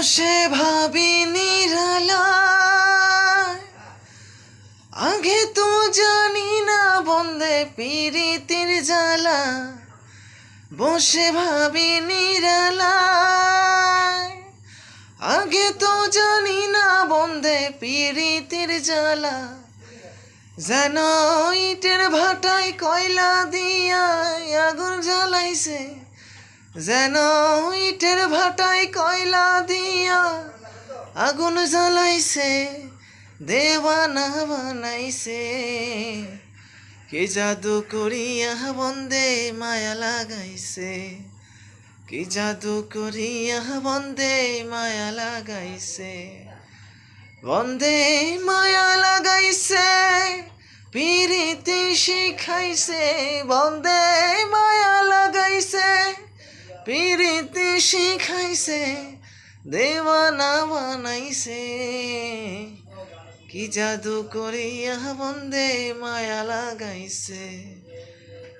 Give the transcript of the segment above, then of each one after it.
বসে ভাবি আগে তো জানি না বন্দে পিরিতির জ্বালা। বসে ভাবি আগে তো জানি না বন্দে পিরিতির জ্বালা। যেন ইটের ভাটায় কয়লা দিয়া আগুন জ্বালাইছে। যেন ইটের ভাটায় কয়লা দিয়া আগুন জ্বালাইছে, দেওয়ানা বানাইছে। কে জাদু করিয়া বন্দে মায়া লাগাইছে? কি জাদু করিয়া বন্দে মায়া লাগাইছে? বন্দে মায়া লাগাইছে, পিরিতি শিখাইছে। বন্দে পিরিতি শিখাইছে, দেওয়ানা বানাইছে। কি জাদু করিয়া বন্দে মায়া লাগাইছে।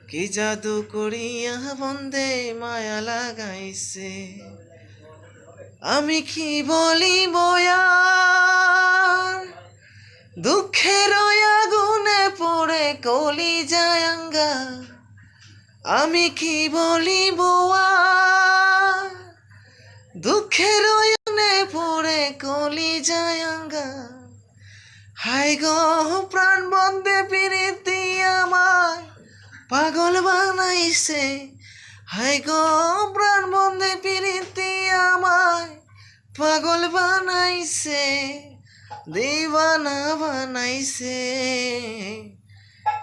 কি জাদু করিয়া বন্দে মায়া লাগাইছে। আমি কি বলি বয়ার দুঃখের আগুনে পড়ে কলি যায়ঙ্গা আমি কি বলি বোয়ার দুঃখের পড়ে কলি যায়ঙ্গা হাই গো, প্রাণ বন্দে পিরিতি আমায় পাগল বানাইছে। হাই গো, প্রাণ বন্দে পিরিতি আমায় পাগল বানাইছে, দিবানা বানাইছে।